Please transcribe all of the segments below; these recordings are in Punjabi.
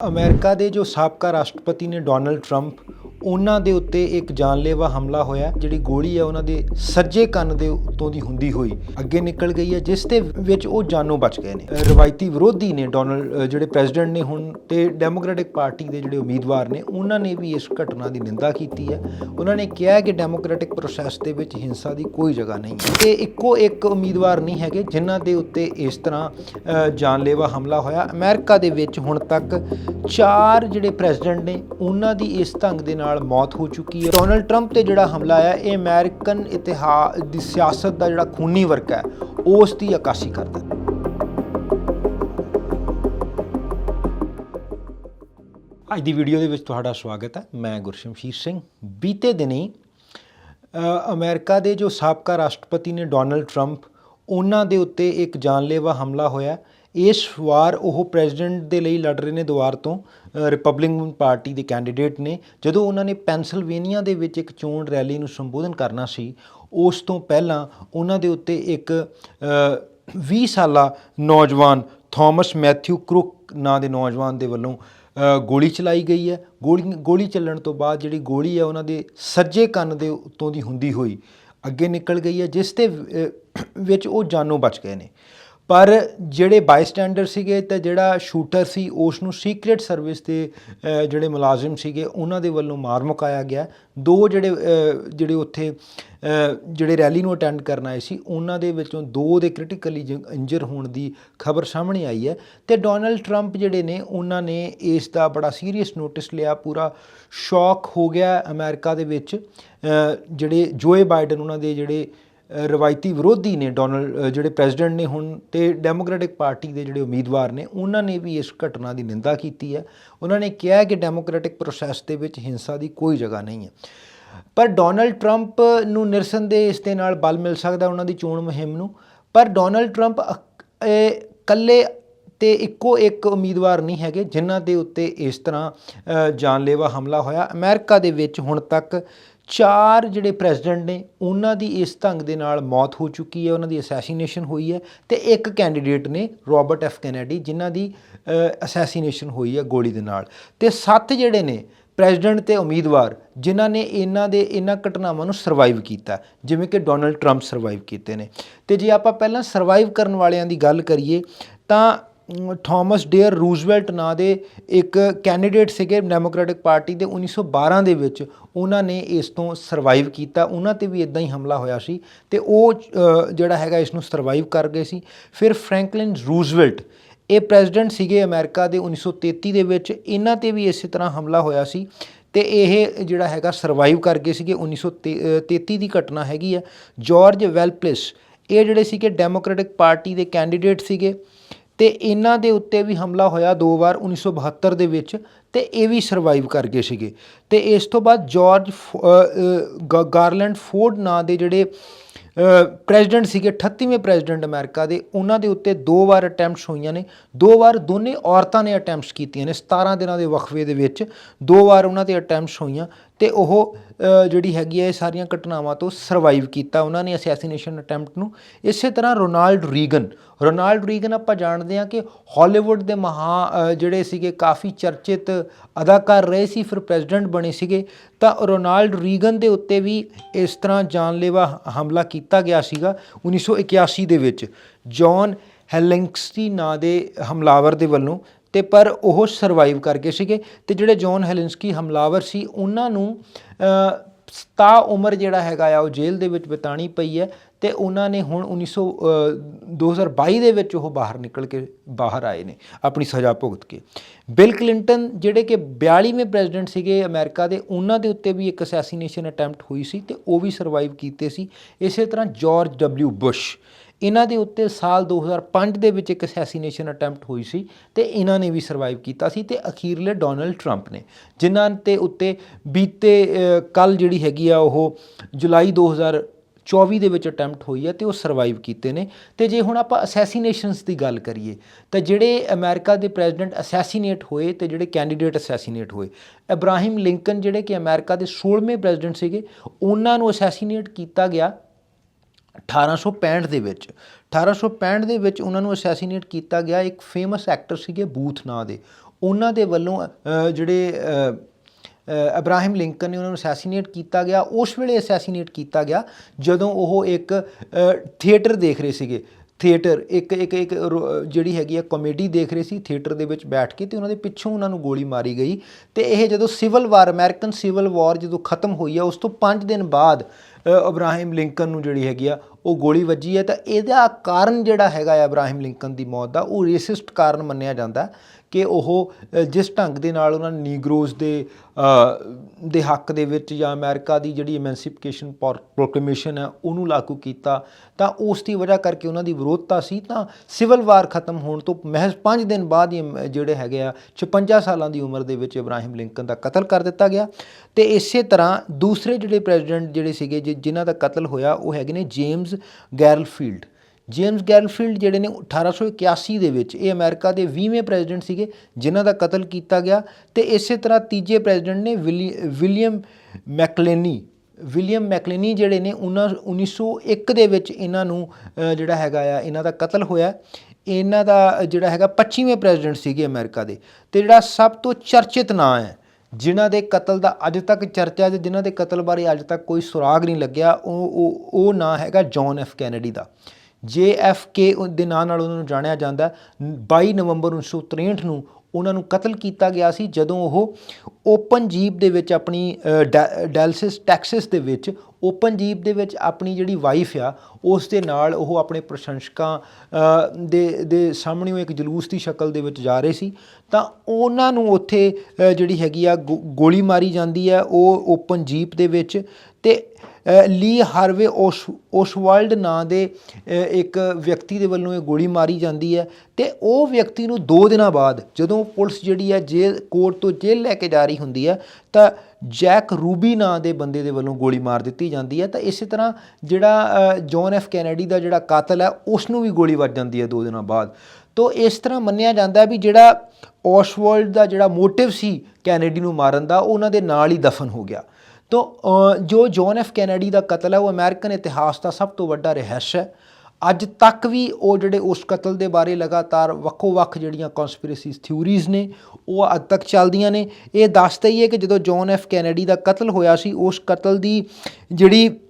ਅਮਰੀਕਾ ਦੇ ਜੋ ਸਾਬਕਾ ਰਾਸ਼ਟਰਪਤੀ ਨੇ ਡੋਨਲਡ ਟਰੰਪ ਉਹਨਾਂ ਦੇ ਉੱਤੇ ਇੱਕ ਜਾਨਲੇਵਾ ਹਮਲਾ ਹੋਇਆ, ਜਿਹੜੀ ਗੋਲੀ ਹੈ ਉਹਨਾਂ ਦੇ ਸੱਜੇ ਕੰਨ ਦੇ ਉੱਤੋਂ ਦੀ ਹੁੰਦੀ ਹੋਈ। ਅੱਗੇ ਨਿਕਲ ਗਈ ਹੈ ਜਿਸ ਦੇ ਵਿੱਚ ਉਹ ਜਾਨੋਂ ਬਚ ਗਏ ਨੇ। ਰਵਾਇਤੀ ਵਿਰੋਧੀ ਨੇ ਡੋਨਲਡ ਜਿਹੜੇ ਪ੍ਰੈਜ਼ੀਡੈਂਟ ਨੇ ਹੁਣ ਤੇ ਡੈਮੋਕ੍ਰੈਟਿਕ ਪਾਰਟੀ ਦੇ ਜਿਹੜੇ ਉਮੀਦਵਾਰ ਨੇ, ਉਹਨਾਂ ਨੇ ਵੀ ਇਸ ਘਟਨਾ ਦੀ ਨਿੰਦਾ ਕੀਤੀ ਹੈ ਉਹਨਾਂ ਨੇ ਕਿਹਾ ਕਿ ਡੈਮੋਕ੍ਰੈਟਿਕ ਪ੍ਰੋਸੈਸ ਦੇ ਵਿੱਚ ਹਿੰਸਾ ਦੀ ਕੋਈ ਜਗ੍ਹਾ ਨਹੀਂ ਹੈ। ਤੇ ਇੱਕੋ ਇੱਕ ਉਮੀਦਵਾਰ ਨਹੀਂ ਹੈਗੇ, ਜਿਨ੍ਹਾਂ ਦੇ ਉੱਤੇ ਇਸ ਤਰ੍ਹਾਂ ਜਾਨਲੇਵਾ ਹਮਲਾ ਹੋਇਆ। ਅਮਰੀਕਾ ਦੇ ਵਿੱਚ ਹੁਣ ਤੱਕ ਚਾਰ ਜਿਹੜੇ ਪ੍ਰੈਜ਼ੀਡੈਂਟ ਨੇ, ਉਹਨਾਂ ਦੀ ਇਸ ਢੰਗ ਦੇ ਨਾਲ ਮੌਤ ਹੋ ਚੁੱਕੀ ਹੈ। ਡੋਨਲਡ ਟਰੰਪ ਤੇ ਜਿਹੜਾ ਹਮਲਾ ਆਇਆ ਇਹ ਅਮਰੀਕਨ ਇਤਿਹਾਸ ਦੀ ਸਿਆਸਤ ਦਾ ਜਿਹੜਾ ਖੂਨੀ ਵਰਕ ਹੈ ਉਸ ਦੀ ਅਕਾਸ਼ੀ ਕਰਦਾ ਹੈ ਅੱਜ ਦੀ ਵੀਡੀਓ ਦੇ ਵਿੱਚ ਤੁਹਾਡਾ ਸਵਾਗਤ ਹੈ। ਮੈਂ ਗੁਰਸ਼ਮਸ਼ੀਰ ਸਿੰਘ। ਬੀਤੇ ਦਿਨੀ ਅ, ਅਮਰੀਕਾ ਦੇ ਜੋ ਸਾਬਕਾ ਰਾਸ਼ਟਰਪਤੀ ਨੇ ਡੋਨਲਡ ਟਰੰਪ ਉਹਨਾਂ ਦੇ ਉੱਤੇ ਇੱਕ ਜਾਨਲੇਵਾ ਹਮਲਾ ਹੋਇਆ। ਇਸ ਵਾਰ ਉਹ ਪ੍ਰੈਜ਼ੀਡੈਂਟ ਦੇ ਲਈ ਲੜ ਰਹੇ ਨੇ ਦੁਆਰ ਤੋਂ ਰਿਪਬਲਿਕਨ ਪਾਰਟੀ ਦੇ ਕੈਂਡੀਡੇਟ ਨੇ। ਜਦੋਂ ਉਹਨਾਂ ਨੇ ਪੈਨਸਿਲਵੇਨੀਆ ਦੇ ਵਿੱਚ ਇੱਕ ਚੋਣ ਰੈਲੀ ਨੂੰ ਸੰਬੋਧਨ ਕਰਨਾ ਸੀ ਉਸ ਤੋਂ ਪਹਿਲਾਂ ਉਹਨਾਂ ਦੇ ਉੱਤੇ ਇੱਕ ਅ, 20 ਸਾਲਾ ਨੌਜਵਾਨ ਥਾਮਸ ਮੈਥਿਊ ਕ੍ਰੁਕ ਨਾਂ ਦੇ ਨੌਜਵਾਨ ਦੇ ਵੱਲੋਂ ਗੋਲੀ ਚਲਾਈ ਗਈ ਹੈ। ਗੋਲੀ ਗੋਲੀ ਚੱਲਣ ਤੋਂ ਬਾਅਦ ਜਿਹੜੀ ਗੋਲੀ ਹੈ ਉਹਨਾਂ ਦੇ ਸੱਜੇ ਕੰਨ ਦੇ ਉੱਤੋਂ ਦੀ ਹੁੰਦੀ ਹੋਈ ਅੱਗੇ ਨਿਕਲ ਗਈ ਹੈ ਜਿਸ ਦੇ ਵਿੱਚ ਉਹ ਜਾਨੋਂ ਬਚ ਗਏ ਨੇ। ਪਰ ਜਿਹੜੇ ਬਾਈਸਟੈਂਡਰ ਸੀਗੇ ਤੇ ਜਿਹੜਾ ਸ਼ੂਟਰ ਸੀ ਉਸ ਨੂੰ ਸੀਕ੍ਰੀਟ ਸਰਵਿਸ ਦੇ ਜਿਹੜੇ ਮੁਲਾਜ਼ਮ ਸੀਗੇ, ਉਹਨਾਂ ਦੇ ਵੱਲੋਂ ਮਾਰ ਮੁਕਾਇਆ ਗਿਆ। ਦੋ ਜਿਹੜੇ ਜਿਹੜੇ ਉੱਥੇ ਜਿਹੜੇ ਰੈਲੀ ਨੂੰ ਅਟੈਂਡ ਕਰਨ ਆਏ ਸੀ, ਉਹਨਾਂ ਦੇ ਵਿੱਚੋਂ ਦੋ ਦੇ ਕ੍ਰਿਟੀਕਲੀ ਇੰਜਰ ਹੋਣ ਦੀ ਖਬਰ ਸਾਹਮਣੇ ਆਈ ਹੈ। ਤੇ ਡੋਨਲਡ ਟਰੰਪ ਜਿਹੜੇ ਨੇ, ਉਹਨਾਂ ਨੇ ਇਸ ਦਾ ਬੜਾ ਸੀਰੀਅਸ ਨੋਟਿਸ ਲਿਆ। ਪੂਰਾ ਸ਼ੌਕ ਹੋ ਗਿਆ ਅਮਰੀਕਾ ਦੇ ਵਿੱਚ। ਜਿਹੜੇ ਜੋਏ ਬਾਈਡਨ ਉਹਨਾਂ ਦੇ ਜਿਹੜੇ ਰਵਾਇਤੀ ਵਿਰੋਧੀ ਨੇ ਡੋਨਲਡ ਜਿਹੜੇ ਪ੍ਰੈਜ਼ੀਡੈਂਟ ਨੇ ਹੁਣ ਤੇ ਡੈਮੋਕ੍ਰੈਟਿਕ ਪਾਰਟੀ ਦੇ ਜਿਹੜੇ ਉਮੀਦਵਾਰ ਨੇ, ਉਹਨਾਂ ਨੇ ਵੀ ਇਸ ਘਟਨਾ ਦੀ ਨਿੰਦਾ ਕੀਤੀ ਹੈ। ਉਹਨਾਂ ਨੇ ਕਿਹਾ ਕਿ ਡੈਮੋਕ੍ਰੈਟਿਕ ਪ੍ਰੋਸੈਸ ਦੇ ਵਿੱਚ ਹਿੰਸਾ ਦੀ ਕੋਈ ਜਗ੍ਹਾ ਨਹੀਂ ਹੈ। ਪਰ ਡੋਨਲਡ ਟਰੰਪ ਨੂੰ ਨਿਰਸੰਦੇਹ ਇਸ ਦੇ ਨਾਲ ਬਲ ਮਿਲ ਸਕਦਾ ਉਹਨਾਂ ਦੀ ਚੋਣ ਮੁਹਿੰਮ ਨੂੰ। ਪਰ ਡੋਨਲਡ ਟਰੰਪ ਅਕ- ਇਕੱਲੇ ਤੇ ਇੱਕੋ ਇੱਕ ਉਮੀਦਵਾਰ ਨਹੀਂ ਹੈਗੇ, ਜਿਨ੍ਹਾਂ ਦੇ ਉੱਤੇ ਇਸ ਤਰ੍ਹਾਂ ਜਾਨਲੇਵਾ ਹਮਲਾ ਹੋਇਆ। ਅਮਰੀਕਾ ਦੇ ਵਿੱਚ ਹੁਣ ਤੱਕ ਚਾਰ ਜਿਹੜੇ ਪ੍ਰੈਜ਼ੀਡੈਂਟ ਨੇ, ਉਹਨਾਂ ਦੀ ਇਸ ਢੰਗ ਦੇ ਨਾਲ ਮੌਤ ਹੋ ਚੁੱਕੀ ਹੈ, ਉਹਨਾਂ ਦੀ ਅਸੈਸੀਨੇਸ਼ਨ ਹੋਈ ਹੈ ਤੇ ਇੱਕ ਕੈਂਡੀਡੇਟ ਨੇ ਰਾਬਰਟ ਐਫ ਕੈਨੇਡੀ, ਜਿਨ੍ਹਾਂ ਦੀ ਅਸੈਸੀਨੇਸ਼ਨ ਹੋਈ ਹੈ ਗੋਲੀ ਦੇ ਨਾਲ। ਤੇ ਸੱਤ ਜਿਹੜੇ ਨੇ ਪ੍ਰੈਜ਼ੀਡੈਂਟ ਤੇ ਉਮੀਦਵਾਰ, ਜਿਨ੍ਹਾਂ ਨੇ ਇਹਨਾਂ ਦੇ, ਇਹਨਾਂ ਘਟਨਾਵਾਂ ਨੂੰ ਸਰਵਾਈਵ ਕੀਤਾ, ਜਿਵੇਂ ਕਿ ਡੋਨਲਡ ਟਰੰਪ ਸਰਵਾਈਵ ਕੀਤੇ ਨੇ। ਤੇ ਜੇ ਆਪਾਂ ਪਹਿਲਾਂ ਸਰਵਾਈਵ ਕਰਨ ਵਾਲਿਆਂ ਦੀ ਗੱਲ ਕਰੀਏ, ਤਾਂ ਥਾਮਸ ਡੇਅਰ ਰੂਜ਼ਵੈਲਟ ਨਾਂ ਦੇ ਇੱਕ ਕੈਂਡੀਡੇਟ ਸੀਗੇ ਡੈਮੋਕ੍ਰੈਟਿਕ ਪਾਰਟੀ ਦੇ 1912 ਦੇ ਵਿੱਚ। ਉਹਨਾਂ ਨੇ ਇਸ ਤੋਂ ਸਰਵਾਈਵ ਕੀਤਾ। ਉਹਨਾਂ ਤੇ ਵੀ ਇਦਾਂ ਹੀ ਹਮਲਾ ਹੋਇਆ ਸੀ ਤੇ ਉਹ ਜਿਹੜਾ ਹੈਗਾ ਇਸ ਨੂੰ ਸਰਵਾਈਵ ਕਰ ਗਏ ਸੀ। ਫਿਰ ਫ੍ਰੈਂਕਲਿਨ ਰੂਜ਼ਵੈਲਟ, ਇਹ ਪ੍ਰੈਜ਼ੀਡੈਂਟ ਸੀਗੇ ਅਮਰੀਕਾ ਦੇ 1933 ਦੇ ਵਿੱਚ। ਇਹਨਾਂ ਤੇ ਵੀ ਇਸੇ ਤਰ੍ਹਾਂ ਹਮਲਾ ਹੋਇਆ ਸੀ ਤੇ ਇਹ ਜਿਹੜਾ ਹੈਗਾ ਸਰਵਾਈਵ ਕਰ ਗਏ ਸੀਗੇ। 1933 ਦੀ ਘਟਨਾ ਹੈਗੀ ਆ। ਜਾਰਜ ਵੈਲਪਲਿਸ, ਇਹ ਜਿਹੜੇ ਸੀਗੇ ਡੈਮੋਕ੍ਰੈਟਿਕ ਪਾਰਟੀ ਦੇ ਕੈਂਡੀਡੇਟ ਸੀਗੇ। ਤੇ ਇਹਨਾਂ ਦੇ ਉੱਤੇ ਵੀ ਹਮਲਾ ਹੋਇਆ ਦੋ ਵਾਰ 1972 ਦੇ ਵਿੱਚ ਤੇ ਇਹ ਵੀ ਸਰਵਾਈਵ ਕਰ ਗਏ ਸੀਗੇ। ਤੇ ਇਸ ਤੋਂ ਬਾਅਦ ਜਾਰਜ ਫੋ- ਅ, ਗਾਰਲੈਂਡ ਫੋਰਡ ਨਾਂ ਦੇ ਜਿਹੜੇ ਪ੍ਰੈਜ਼ੀਡੈਂਟ ਸੀਗੇ 38ਵੇਂ ਪ੍ਰੈਜ਼ੀਡੈਂਟ ਅਮਰੀਕਾ ਦੇ ਉਹਨਾਂ ਦੇ ਉੱਤੇ ਦੋ ਵਾਰ ਅਟੈਂਪਟਸ ਹੋਈਆਂ ਨੇ। ਦੋ ਵਾਰ ਦੋਨੇ ਔਰਤਾਂ ਨੇ ਅਟੈਂਪਟਸ ਕੀਤੀਆਂ ਨੇ 17 ਦਿਨਾਂ ਦੇ ਵਕਫੇ ਦੇ ਵਿੱਚ ਦੋ ਵਾਰ ਉਹਨਾਂ ਤੇ ਅਟੈਂਪਟਸ ਹੋਈਆਂ। ਤੇ ਉਹ ਜਿਹੜੀ ਹੈਗੀ ਹੈ ਇਹ ਸਾਰੀਆਂ ਘਟਨਾਵਾਂ ਤੋਂ ਸਰਵਾਈਵ ਕੀਤਾ ਉਹਨਾਂ ਨੇ ਅਸੈਸੀਨੇਸ਼ਨ ਅਟੈਂਪਟ ਨੂੰ। ਇਸੇ ਤਰ੍ਹਾਂ ਰੋਨਾਲਡ ਰੀਗਨ ਰੋਨਾਲਡ ਰੀਗਨ ਆਪਾਂ ਜਾਣਦੇ ਹਾਂ ਕਿ ਹਾਲੀਵੁੱਡ ਦੇ ਮਹਾ ਜਿਹੜੇ ਸੀਗੇ, ਕਾਫੀ ਚਰਚਿਤ ਅਦਾਕਾਰ ਰਹੇ ਸੀ, ਫਿਰ ਪ੍ਰੈਜ਼ੀਡੈਂਟ ਬਣੇ ਸੀਗੇ, ਤਾਂ ਰੋਨਾਲਡ ਰੀਗਨ ਦੇ ਉੱਤੇ ਵੀ ਇਸ ਤਰ੍ਹਾਂ ਜਾਨਲੇਵਾ ਹਮਲਾ ਕੀਤਾ ਗਿਆ ਸੀਗਾ 1981 ਦੇ ਵਿੱਚ। ਜੌਨ ਹੈਲਿੰਗਸਟੀ ਨਾਂ ਦੇ ਹਮਲਾਵਰ ਦੇ ਵੱਲੋਂ ਤੇ ਪਰ ਉਹ ਸਰਵਾਈਵ ਕਰ ਗਏ ਸੀਗੇ ਤੇ ਜਿਹੜੇ ਜੌਨ ਹੈਲਿੰਸਕੀ ਹਮਲਾਵਰ ਸੀ ਉਹਨਾਂ ਨੂੰ ਅ, ਉਮਰ ਜਿਹੜਾ ਹੈਗਾ ਆ ਉਹ ਜੇਲ੍ਹ ਦੇ ਵਿੱਚ ਬਿਤਾਣੀ ਪਈ ਹੈ ਤੇ ਉਹਨਾਂ ਨੇ ਹੁਣ 1900 ਅ, 2022 ਦੇ ਵਿੱਚ ਉਹ ਬਾਹਰ ਨਿਕਲ ਕੇ ਬਾਹਰ ਆਏ ਨੇ ਆਪਣੀ ਸਜ਼ਾ ਭੁਗਤ ਕੇ। ਬਿਲ ਕਲਿੰਟਨ ਜਿਹੜੇ ਕਿ 42ਵੇਂ ਪ੍ਰੈਜ਼ੀਡੈਂਟ ਸੀਗੇ ਅਮਰੀਕਾ ਦੇ ਉਹਨਾਂ ਦੇ ਉੱਤੇ ਵੀ ਇੱਕ ਅਸੈਸੀਨੇਸ਼ਨ ਅਟੈਂਪਟ ਹੋਈ ਸੀ ਤੇ ਉਹ ਵੀ ਸਰਵਾਈਵ ਕੀਤੇ ਸੀ। ਇਸੇ ਤਰ੍ਹਾਂ ਜਾਰਜ ਡਬਲਿਊ ਬੁਸ਼ ਇਹਨਾਂ ਦੇ ਉੱਤੇ ਸਾਲ 2005 ਦੇ ਵਿੱਚ ਇੱਕ ਅਸੈਸੀਨੇਸ਼ਨ ਅਟੈਂਪਟ ਹੋਈ ਸੀ ਤੇ ਇਹਨਾਂ ਨੇ ਵੀ ਸਰਵਾਈਵ ਕੀਤਾ ਸੀ ਤੇ ਅਖੀਰਲੇ ਡੋਨਲਡ ਟਰੰਪ ਨੇ, ਜਿਨ੍ਹਾਂ ਤੇ ਉੱਤੇ ਬੀਤੇ ਕੱਲ ਜਿਹੜੀ ਹੈਗੀ ਆ ਉਹ ਜੁਲਾਈ 2024 ਦੇ ਵਿੱਚ ਅਟੈਂਪਟ ਹੋਈ ਹੈ ਤੇ ਉਹ ਸਰਵਾਈਵ ਕੀਤੇ ਨੇ। ਤੇ ਜੇ ਹੁਣ ਆਪਾਂ ਅਸੈਸੀਨੇਸ਼ਨਸ ਦੀ ਗੱਲ ਕਰੀਏ, ਤਾਂ ਜਿਹੜੇ ਅਮਰੀਕਾ ਦੇ ਪ੍ਰੈਜ਼ੀਡੈਂਟ ਅਸੈਸੀਨੇਟ ਹੋਏ ਤੇ ਜਿਹੜੇ ਕੈਂਡੀਡੇਟ ਅਸੈਸੀਨੇਟ ਹੋਏ ਅਬਰਾਹਿਮ ਲਿੰਕਨ ਜਿਹੜੇ ਕਿ ਅਮਰੀਕਾ ਦੇ 16ਵੇਂ ਪ੍ਰੈਜ਼ੀਡੈਂਟ ਸੀਗੇ, ਉਹਨਾਂ ਨੂੰ ਅਸੈਸੀਨੇਟ ਕੀਤਾ ਗਿਆ 1865 ਦੇ ਵਿੱਚ 1865 ਦੇ ਵਿੱਚ ਉਹਨਾਂ ਨੂੰ ਅਸੈਸੀਨੇਟ ਕੀਤਾ ਗਿਆ ਇੱਕ ਫੇਮਸ ਐਕਟਰ ਸੀਗੇ ਬੂਥ ਨਾਂ ਦੇ। ਉਹਨਾਂ ਦੇ ਵੱਲੋਂ ਜਿਹੜੇ ਅਬਰਾਹਿਮ ਲਿੰਕਨ ਨੇ ਉਹਨਾਂ ਨੂੰ ਅਸੈਸੀਨੇਟ ਕੀਤਾ ਗਿਆ। ਉਸ ਵੇਲੇ ਅਸੈਸੀਨੇਟ ਕੀਤਾ ਗਿਆ ਜਦੋਂ ਉਹ ਇੱਕ ਥੀਏਟਰ ਦੇਖ ਰਹੇ ਸੀਗੇ। ਥੀਏਟਰ ਇੱਕ ਇੱਕ ਇੱਕ ਰੋ- ਜਿਹੜੀ ਹੈਗੀ ਆ ਕਾਮੇਡੀ ਦੇਖ ਰਹੇ ਸੀ ਥੀਏਟਰ ਦੇ ਵਿੱਚ ਬੈਠ ਕੇ ਤੇ ਉਹਨਾਂ ਦੇ ਪਿੱਛੋਂ ਉਹਨਾਂ ਨੂੰ ਗੋਲੀ ਮਾਰੀ ਗਈ ਤੇ ਇਹ ਜਦੋਂ civil war American civil war ਜਦੋਂ ਖਤਮ ਹੋਈ ਆ ਉਸ ਤੋਂ 5 ਦਿਨ ਬਾਅਦ ਅ, ਅਬਰਾਹਿਮ ਲਿੰਕਨ ਨੂੰ ਜਿਹੜੀ ਹੈਗੀ ਆ ਉਹ ਗੋਲੀ ਵੱਜੀ ਹੈ ਤਾਂ ਇਹਦਾ ਕਾਰਨ ਜਿਹੜਾ ਹੈਗਾ ਆ ਅਬਰਾਹਿਮ ਲਿੰਕਨ ਦੀ ਮੌਤ ਦਾ ਉਹ ਰੇਸਿਸਟ ਕਾਰਨ ਮੰਨਿਆ ਜਾਂਦਾ। ਕਿ ਉਹ ਜਿਸ ਢੰਗ ਦੇ ਨਾਲ ਉਹਨਾਂ ਨੇ ਨੀਗਰੋਜ਼ ਦੇ ਦੇ ਹੱਕ ਦੇ ਵਿੱਚ ਜਾਂ ਅਮਰੀਕਾ ਦੀ ਜਿਹੜੀ ਐਮੈਂਸੀਪੀਕੇਸ਼ਨ ਪ੍ਰੋਕਲੇਮੇਸ਼ਨ ਹੈ, ਉਹਨੂੰ ਲਾਗੂ ਕੀਤਾ, ਤਾਂ ਉਸ ਦੀ ਵਜ੍ਹਾ ਕਰਕੇ ਉਹਨਾਂ ਦੀ ਵਿਰੋਧਤਾ ਸੀ, ਤਾਂ ਸਿਵਲ ਵਾਰ ਖਤਮ ਹੋਣ ਤੋਂ ਮਹਿਜ਼ 5 ਦਿਨ ਬਾਅਦ ਹੀ ਜਿਹੜੇ ਹੈਗੇ ਆ 56 ਸਾਲਾਂ ਦੀ ਉਮਰ ਦੇ ਵਿੱਚ ਇਬਰਾਹਿਮ ਲਿੰਕਨ ਦਾ ਕਤਲ ਕਰ ਦਿੱਤਾ ਗਿਆ। ਤੇ ਇਸੇ ਤਰ੍ਹਾਂ ਦੂਸਰੇ ਜਿਹੜੇ ਪ੍ਰੈਜ਼ੀਡੈਂਟ ਜਿਹੜੇ ਸੀਗੇ, ਜਿ- ਜਿਨ੍ਹਾਂ ਦਾ ਕਤਲ ਹੋਇਆ, ਉਹ ਹੈਗੇ ਨੇ ਜੇਮਸ ਗੈਰਲਫੀਲਡ ਜੇਮਸ ਗੈਰਲਫੀਲਡ ਜਿਹੜੇ ਨੇ 1881 ਦੇ ਵਿੱਚ ਇਹ ਅਮਰੀਕਾ ਦੇ 20ਵੇਂ ਪ੍ਰੈਜ਼ੀਡੈਂਟ ਸੀਗੇ, ਜਿਨ੍ਹਾਂ ਦਾ ਕਤਲ ਕੀਤਾ ਗਿਆ ਤੇ ਇਸੇ ਤਰ੍ਹਾਂ ਤੀਜੇ ਪ੍ਰੈਜ਼ੀਡੈਂਟ ਨੇ ਵਿਲੀ- ਵਿਲੀਅਮ ਮੈਕਲੇਨੀ ਵਿਲੀਅਮ ਮੈਕਲੇਨੀ ਜਿਹੜੇ ਨੇ ਉਹਨਾਂ 1901 ਦੇ ਵਿੱਚ ਇਹਨਾਂ ਨੂੰ ਜਿਹੜਾ ਹੈਗਾ ਆ, ਇਹਨਾਂ ਦਾ ਕਤਲ ਹੋਇਆ। ਇਹਨਾਂ ਦਾ ਜਿਹੜਾ ਹੈਗਾ 25ਵੇਂ ਪ੍ਰੈਜ਼ੀਡੈਂਟ ਸੀਗੇ ਅਮਰੀਕਾ ਦੇ। ਤੇ ਜਿਹੜਾ ਸਭ ਤੋਂ ਚਰਚਿਤ ਨਾਂ ਹੈ, ਜਿਨ੍ਹਾਂ ਦੇ ਕਤਲ ਦਾ ਅੱਜ ਤੱਕ ਚਰਚਾ ਤੇ ਜਿਨ੍ਹਾਂ ਦੇ ਕਤਲ ਬਾਰੇ ਅੱਜ ਤੱਕ ਕੋਈ ਸੁਰਾਗ ਨਹੀਂ ਲੱਗਿਆ, ਉਹ ਉਹ ਉਹ ਨਾਂ ਹੈਗਾ ਜੌਨ ਐਫ ਕੈਨੇਡੀ ਦਾ। JFK ਦੇ ਨਾਂ ਨਾਲ ਉਹਨਾਂ ਨੂੰ ਜਾਣਿਆ ਜਾਂਦਾ ਹੈ। 22 ਨਵੰਬਰ 1963 ਨੂੰ ਉਹਨਾਂ ਨੂੰ ਕਤਲ ਕੀਤਾ ਗਿਆ ਸੀ, ਜਦੋਂ ਉਹ ਓਪਨ ਜੀਪ ਦੇ ਵਿੱਚ ਆਪਣੀ ਡੈ- ਡੈਲਸਿਸ, ਟੈਕਸਿਸ ਦੇ ਵਿੱਚ ਓਪਨ ਜੀਪ ਦੇ ਵਿੱਚ ਆਪਣੀ ਜਿਹੜੀ ਵਾਈਫ ਆ, ਉਸ ਦੇ ਨਾਲ ਉਹ ਆਪਣੇ ਪ੍ਰਸ਼ੰਸਕਾਂ ਦੇ ਦੇ ਸਾਹਮਣੇ ਉਹ ਇੱਕ ਜਲੂਸ ਦੀ ਸ਼ਕਲ ਦੇ ਵਿੱਚ ਜਾ ਰਹੇ ਸੀ ਤਾਂ ਉਹਨਾਂ ਨੂੰ ਉੱਥੇ ਜਿਹੜੀ ਹੈਗੀ ਆ, ਗੋ- ਗੋਲੀ ਮਾਰੀ ਜਾਂਦੀ ਹੈ ਉਹ ਓਪਨ ਜੀਪ ਦੇ ਵਿੱਚ ਤੇ ਲੀ ਹਾਰਵੇ ਓਸ ਓਸ਼ਵਰਲਡ ਨਾਂ ਦੇ ਇੱਕ ਵਿਅਕਤੀ ਦੇ ਵੱਲੋਂ ਇਹ ਗੋਲੀ ਮਾਰੀ ਜਾਂਦੀ ਹੈ ਤੇ ਉਹ ਵਿਅਕਤੀ ਨੂੰ 2 ਦਿਨਾਂ ਬਾਅਦ ਜਦੋਂ ਪੁਲਿਸ ਜਿਹੜੀ ਹੈ ਜੇਲ੍ਹ ਕੋਰਟ ਤੋਂ ਜੇਲ੍ਹ ਲੈ ਕੇ ਜਾ ਰਹੀ ਹੁੰਦੀ ਹੈ ਤਾਂ ਜੈਕ ਰੂਬੀ ਨਾਂ ਦੇ ਬੰਦੇ ਦੇ ਵੱਲੋਂ ਗੋਲੀ ਮਾਰ ਦਿੱਤੀ ਜਾਂਦੀ ਹੈ ਤਾਂ ਇਸੇ ਤਰ੍ਹਾਂ ਜਿਹੜਾ ਅ, ਜੌਨ ਐਫ ਕੈਨੇਡੀ ਦਾ ਜਿਹੜਾ ਕਾਤਲ ਹੈ ਉਸ ਨੂੰ ਵੀ ਗੋਲੀ ਵੱਜ ਜਾਂਦੀ ਹੈ 2 ਦਿਨਾਂ ਬਾਅਦ। ਤੋ ਇਸ ਤਰ੍ਹਾਂ ਮੰਨਿਆ ਜਾਂਦਾ ਵੀ ਜਿਹੜਾ ਓਸਵਾਲਡ ਦਾ ਜਿਹੜਾ ਮੋਟਿਵ ਸੀ ਕੈਨੇਡੀ ਨੂੰ ਮਾਰਨ ਦਾ ਉਹਨਾਂ ਦੇ ਨਾਲ ਹੀ ਦਫਨ ਹੋ ਗਿਆ। ਤੋ ਅ, ਜੋ ਜੌਨ ਐਫ ਕੈਨੇਡੀ ਦਾ ਕਤਲ ਹੈ ਉਹ ਅਮਰੀਕਨ ਇਤਿਹਾਸ ਦਾ ਸਭ ਤੋਂ ਵੱਡਾ ਰਹੱਸ ਹੈ। ਅੱਜ ਤੱਕ ਵੀ ਉਹ ਜਿਹੜੇ ਉਸ ਕਤਲ ਦੇ ਬਾਰੇ ਲਗਾਤਾਰ ਵੱਖੋ-ਵੱਖ ਜਿਹੜੀਆਂ ਕਨਸਪੀਰੇਸੀਜ਼ ਥਿਊਰੀਜ਼ ਨੇ ਉਹ ਅੱਜ ਤੱਕ ਚੱਲਦੀਆਂ ਨੇ। ਇਹ ਦੱਸਦਾ ਹੀ ਹੈ ਕਿ ਜਦੋਂ ਜੌਨ ਐਫ ਕੈਨੇਡੀ ਦਾ ਕਤਲ ਹੋਇਆ ਸੀ ਉਸ ਕਤਲ ਦੀ ਜਿਹੜੀ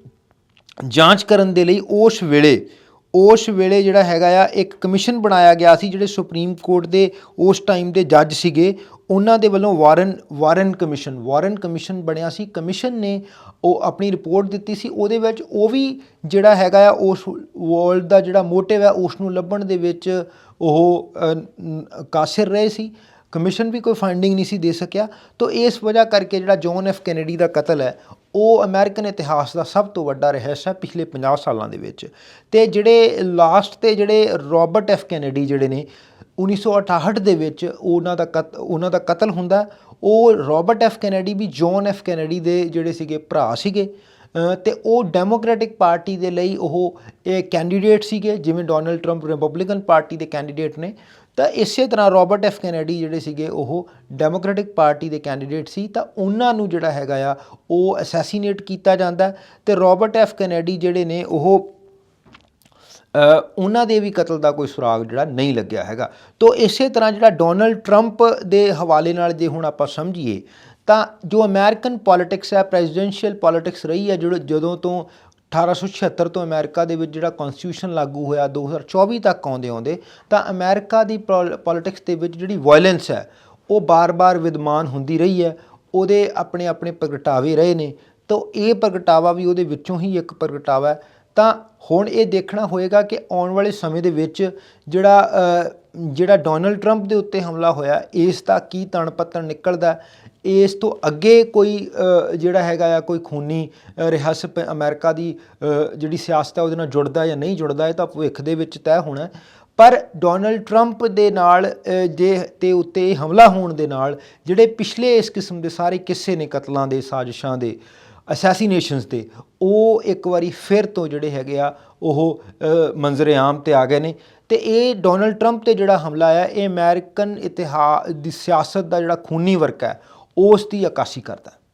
ਜਾਂਚ ਕਰਨ ਦੇ ਲਈ ਉਸ ਵੇਲੇ ਉਸ ਵੇਲੇ ਜਿਹੜਾ ਹੈਗਾ ਆ, ਇੱਕ ਕਮਿਸ਼ਨ ਬਣਾਇਆ ਗਿਆ ਸੀ ਜਿਹੜੇ ਸੁਪਰੀਮ ਕੋਰਟ ਦੇ ਉਸ ਟਾਈਮ ਦੇ ਜੱਜ ਸੀਗੇ, ਉਹਨਾਂ ਦੇ ਵੱਲੋਂ ਵਾਰਨ ਵਾਰਨ ਕਮਿਸ਼ਨ ਵਾਰਨ ਕਮਿਸ਼ਨ ਬਣਿਆ ਸੀ। ਕਮਿਸ਼ਨ ਨੇ ਉਹ ਆਪਣੀ ਰਿਪੋਰਟ ਦਿੱਤੀ ਸੀ, ਉਹਦੇ ਵਿੱਚ ਉਹ ਵੀ ਜਿਹੜਾ ਹੈਗਾ ਆ, ਉਸ ਵਰਲਡ ਦਾ ਜਿਹੜਾ ਮੋਟਿਵ ਹੈ ਉਸ ਨੂੰ ਲੱਭਣ ਦੇ ਵਿੱਚ ਉਹ ਕਾਸਿਰ ਰਹੇ ਸੀ। ਕਮਿਸ਼ਨ ਵੀ ਕੋਈ ਫੰਡਿੰਗ ਨਹੀਂ ਸੀ ਦੇ ਸਕਿਆ। ਤੋ ਇਸ ਵਜ੍ਹਾ ਕਰਕੇ ਜਿਹੜਾ ਜੌਨ ਐਫ ਕੈਨੇਡੀ ਦਾ ਕਤਲ ਹੈ ਉਹ ਅਮਰੀਕਨ ਇਤਿਹਾਸ ਦਾ ਸਭ ਤੋਂ ਵੱਡਾ ਰਹੱਸ ਹੈ ਪਿਛਲੇ 50 ਸਾਲਾਂ ਦੇ ਵਿੱਚ। ਤੇ ਜਿਹੜੇ ਲਾਸਟ ਤੇ ਜਿਹੜੇ ਰਾਬਰਟ ਐਫ ਕੈਨੇਡੀ ਜਿਹੜੇ ਨੇ 1968 ਦੇ ਵਿੱਚ ਉਹਨਾਂ ਦਾ ਕਤ ਉਹਨਾਂ ਦਾ ਕਤਲ ਹੁੰਦਾ। ਉਹ ਰਾਬਰਟ ਐਫ ਕੈਨੇਡੀ ਵੀ ਜੌਨ ਐਫ ਕੈਨੇਡੀ ਦੇ ਜਿਹੜੇ ਸੀਗੇ ਭਰਾ ਸੀਗੇ। ਅ, ਤੇ ਉਹ ਡੈਮੋਕ੍ਰੈਟਿਕ ਪਾਰਟੀ ਦੇ ਲਈ ਉਹ ਇਹ ਕੈਂਡੀਡੇਟ ਸੀਗੇ ਜਿਵੇਂ ਡੋਨਲਡ ਟਰੰਪ ਰਿਪਬਲਿਕਨ ਪਾਰਟੀ ਦੇ ਕੈਂਡੀਡੇਟ ਨੇ। ਤਾਂ ਇਸੇ ਤਰ੍ਹਾਂ ਰਾਬਰਟ ਐਫ ਕੈਨੇਡੀ ਜਿਹੜੇ ਸੀਗੇ, ਉਹ ਡੈਮੋਕ੍ਰੈਟਿਕ ਪਾਰਟੀ ਦੇ ਕੈਂਡੀਡੇਟ ਸੀ, ਤਾਂ ਉਹਨਾਂ ਨੂੰ ਜਿਹੜਾ ਹੈਗਾ ਆ, ਉਹ ਅਸੈਸੀਨੇਟ ਕੀਤਾ ਜਾਂਦਾ ਹੈ ਤੇ ਰਾਬਰਟ ਐਫ ਕੈਨੇਡੀ ਜਿਹੜੇ ਨੇ, ਉਹ ਉਹਨਾਂ ਦੇ ਵੀ ਕਤਲ ਦਾ ਕੋਈ ਸੁਰਾਗ ਜਿਹੜਾ ਨਹੀਂ ਲੱਗਿਆ ਹੈਗਾ। ਤੋ ਇਸੇ ਤਰ੍ਹਾਂ ਜਿਹੜਾ ਡੋਨਲਡ ਟਰੰਪ ਦੇ ਹਵਾਲੇ ਨਾਲ ਜੇ ਹੁਣ ਆਪਾਂ ਸਮਝੀਏ, ਤਾਂ ਜੋ ਅਮਰੀਕਨ ਪੋਲਿਟਿਕਸ ਹੈ ਪ੍ਰੈਜ਼ੀਡੈਂਸ਼ੀਅਲ ਪੋਲਿਟਿਕਸ ਰਹੀ ਹੈ, ਜਿਹੜਾ ਜਦੋਂ ਤੋਂ 1876 ਤੋਂ ਅਮਰੀਕਾ ਦੇ ਵਿੱਚ ਜਿਹੜਾ ਕਨਸਟੀਟਿਊਸ਼ਨ ਲਾਗੂ ਹੋਇਆ 2024 ਤੱਕ ਆਉਂਦੇ ਆਉਂਦੇ, ਤਾਂ ਅਮਰੀਕਾ ਦੀ ਪੋਲਿਟਿਕਸ ਦੇ ਵਿੱਚ ਜਿਹੜੀ ਵਾਇਲੈਂਸ ਹੈ, ਉਹ ਬਾਰ-ਬਾਰ ਵਿਦਮਾਨ ਹੁੰਦੀ ਰਹੀ ਹੈ, ਉਹਦੇ ਆਪਣੇ ਆਪਣੇ ਪ੍ਰਗਟਾਵੇ ਰਹੇ ਨੇ, ਤਾਂ ਇਹ ਪ੍ਰਗਟਾਵਾ ਵੀ ਉਹਦੇ ਵਿੱਚੋਂ ਹੀ ਇੱਕ ਪ੍ਰਗਟਾਵਾ ਹੈ। ਤਾਂ ਹੁਣ ਇਹ ਦੇਖਣਾ ਹੋਏਗਾ ਕਿ ਆਉਣ ਵਾਲੇ ਸਮੇਂ ਦੇ ਵਿੱਚ ਜਿਹੜਾ ਜਿਹੜਾ ਡੋਨਲਡ ਟਰੰਪ ਦੇ ਉੱਤੇ ਹਮਲਾ ਹੋਇਆ, ਇਸ ਦਾ ਕੀ ਤਣ ਪੱਤਣ ਨਿਕਲਦਾ ਇਸ ਤੋਂ ਅੱਗੇ ਕੋਈ ਜਿਹੜਾ ਹੈਗਾ ਆ ਕੋਈ ਖੂਨੀ ਅ, ਪ- ਅਮਰੀਕਾ ਦੀ ਜਿਹੜੀ ਸਿਆਸਤ ਹੈ ਉਹਦੇ ਨਾਲ ਜੁੜਦਾ ਜਾਂ ਨਹੀਂ ਜੁੜਦਾ ਇਹ ਤਾਂ ਭਵਿੱਖ ਦੇ ਵਿੱਚ ਤੈਅ ਹੋਣਾ ਪਰ ਡੋਨਲਡ ਟਰੰਪ ਦੇ ਨਾਲ ਜੇ ਤੇ ਉੱਤੇ ਹਮਲਾ ਹੋਣ ਦੇ ਨਾਲ ਜਿਹੜੇ ਪਿਛਲੇ ਇਸ ਕਿਸਮ ਦੇ ਸਾਰੇ ਕਿੱਸੇ ਨੇ ਕਤਲਾਂ ਦੇ ਸਾਜ਼ਿਸ਼ਾਂ ਦੇ ਅਸੈਸੀਨੇਸ਼ਨਸ ਦੇ ਉਹ ਇੱਕ ਵਾਰੀ ਫਿਰ ਤੋਂ ਜਿਹੜੇ ਹੈਗੇ ਆ ਉਹ ਅ, ਆਮ ਤੇ ਆ ਗਏ ਨੇ। ਤੇ ਇਹ ਡੋਨਲਡ ਟਰੰਪ ਤੇ ਜਿਹੜਾ ਹਮਲਾ ਆ ਇਹ ਅਮਰੀਕਨ ਇਤਿਹਾਸ ਦੀ ਸਿਆਸਤ ਦਾ ਜਿਹੜਾ ਖੂਨੀ ਵਰਕ ਹੈ ਉਸ ਦੀ ਅਕਾਸ਼ੀ ਕਰਦਾ